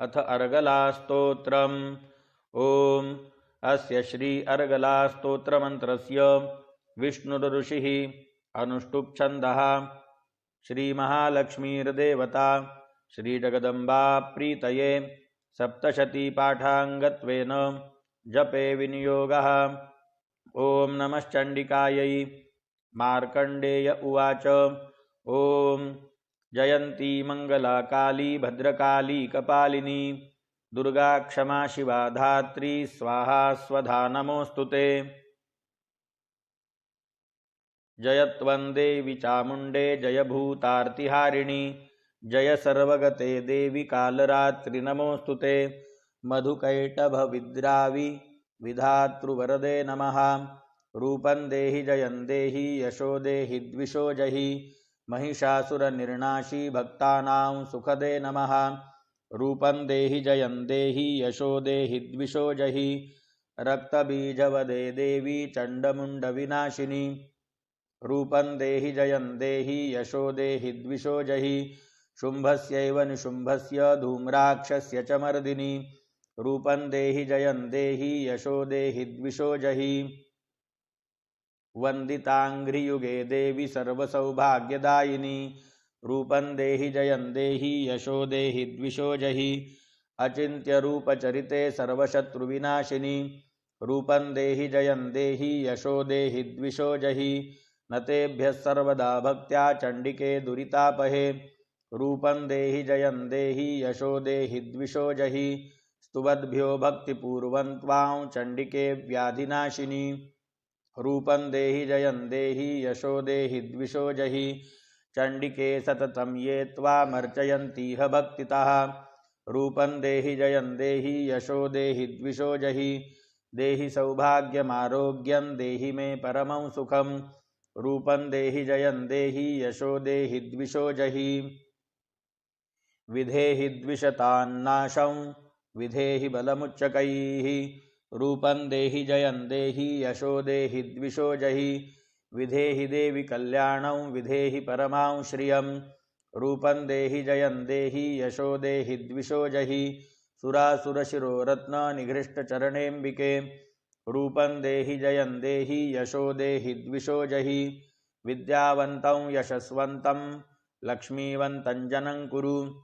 अथ अर्गलास्तोत्रम्। ॐ। अस्य श्री अर्गलास्तोत्रमन्त्रस्य विष्णुऋषिः अनुष्टुप्छन्दः। श्रीमहालक्ष्मीर्देवता, श्रीजगदम्बा प्रीतये, सप्तशतीपाठाङ्गत्वेन जपे विनियोगः। ॐ नमश्चण्डिकायै। मार्कण्डेय उवाच। ॐ। जयन्ती मङ्गला काली भद्रकाली, कपालिनी, दुर्गा क्षमा शिवा धात्री, स्वाहा स्वधा नमोऽस्तु ते। जयत्वन्देवि चामुण्डे जय भूतार्तिहारिणि, जय सर्वगते देवि कालरात्रि नमोऽस्तु ते। मधुकैटभविद्रावि, विधातृवरदे नमः। रूपं देहि, जयं देहि, यशो देहि, द्विषो जहि। महिषासुरनिर्णाशी भक्तानां सुखदे नमः। रूपं देहि जयं देहि, यशो देहि द्विषो जहि। रक्तबीजवदे देवी चण्डमुण्डविनाशिनी। रूपं देहि जयं देहि, यशो देहि द्विषो जहि। शुम्भस्यैव निशुम्भस्य, धूम्राक्षस्य च मर्दिनि। रूपं देहि जयं देहि, यशो देहि द्विषो जहि। वन्दिताङ्घ्रियुगे देवि सर्वसौभाग्यदायिनी। रूपं देहि, जयं देहि, यशो देहि, द्विषो जहि। अचिन्त्यरूपचरिते सर्वशत्रुविनाशिनी। रूपं देहि, जयं देहि, यशो देहि, द्विषो जहि। न सर्वदा भक्त्या चण्डिके दुरितापहे। रूपं देहि, जयं देहि, यशो देहि, द्विषो जहि। स्तुवद्भ्यो भक्तिपूर्वं त्वां चण्डिके व्याधिनाशिनी। रूपं देहि जयं देहि, यशो देहि द्विषो जहि। चण्डिके सततं ये त्वामर्चयन्तीह भक्तितः रूपं देहि जयं देहि, यशो देहि द्विषो जहि। देहि सौभाग्यमारोग्यं, देहि मे परमं सुखं। रूपं देहि जयं देहि, यशो देहि द्विषो जहि। विधेहि द्विषतान्नाशं, विधेहि बलमुच्चकैः। रूपं देहि जयं देहि, यशो देहि द्विषो जहि, विधेहि देवि कल्याणं, विधेहि परमां श्रियं। रूपं देहि जयं देहि, यशो देहि द्विषो जहि सुरासुरशिरोरत्ननिघृष्टचरणेऽम्बिके रूपं देहि जयं देहि, यशो देहि द्विषो जहि, विद्यावन्तं यशस्वन्तं, लक्ष्मीवन्तं कुरु।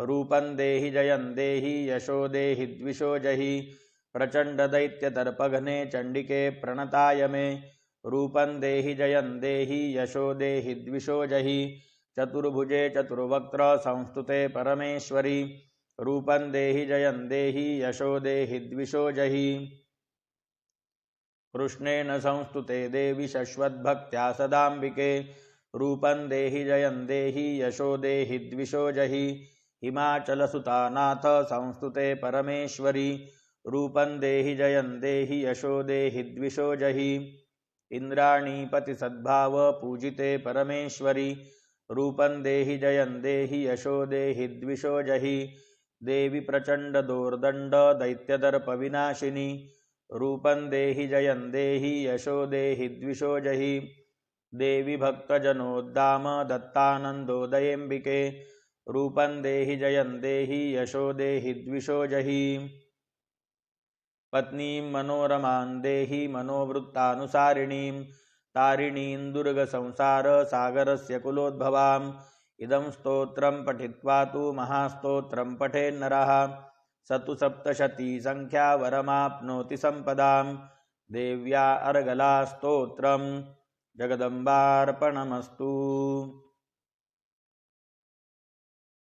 रूपं देहि जयं देहि, यशो देहि द्विषो जहि प्रचण्डदैत्यदर्पघ्ने चण्डिके प्रणताय मे। रूपं देहि जयं देहि यशो देहि द्विषो जहि। चतुर्भुजे चतुर्वक्त्र संस्तुते परमेश्वरि। रूपं देहि जयं देहि यशो देहि द्विषो जहि। कृष्णेन संस्तुते देवि शश्वद्भक्त्या सदाम्बिके। रूपं देहि जयं देहि यशो देहि द्विषो जहि। हिमाचलसुतानाथ संस्तुते परमेश्वरि। रूपं देहि जयं देहि यशो देहि द्विषो जहि। इन्द्राणीपतिसद्भाव पूजिते परमेश्वरि। रूपं देहि जयं देहि यशो देहि द्विषो जहि। देवि प्रचण्डदोर्दण्डदैत्यदर्पविनाशिनि रूपं देहि जयं देहि यशो देहि द्विषो जहि। देवि भक्तजनोद्दाम दत्तानन्दोदयेऽम्बिके। रूपं देहि जयं देहि यशो देहि द्विषो जहि। पत्नीं मनोरमां देहि मनोवृत्तानुसारिणीं तारिणीं दुर्गसंसारसागरस्य कुलोद्भवाम्। इदं स्तोत्रं पठित्वा तु महास्तोत्रं पठेन्नरः। स तु सप्तशतीसङ्ख्यावरमाप्नोति सम्पदां देव्या अर्गलास्तोत्रं जगदम्बार्पणमस्तु।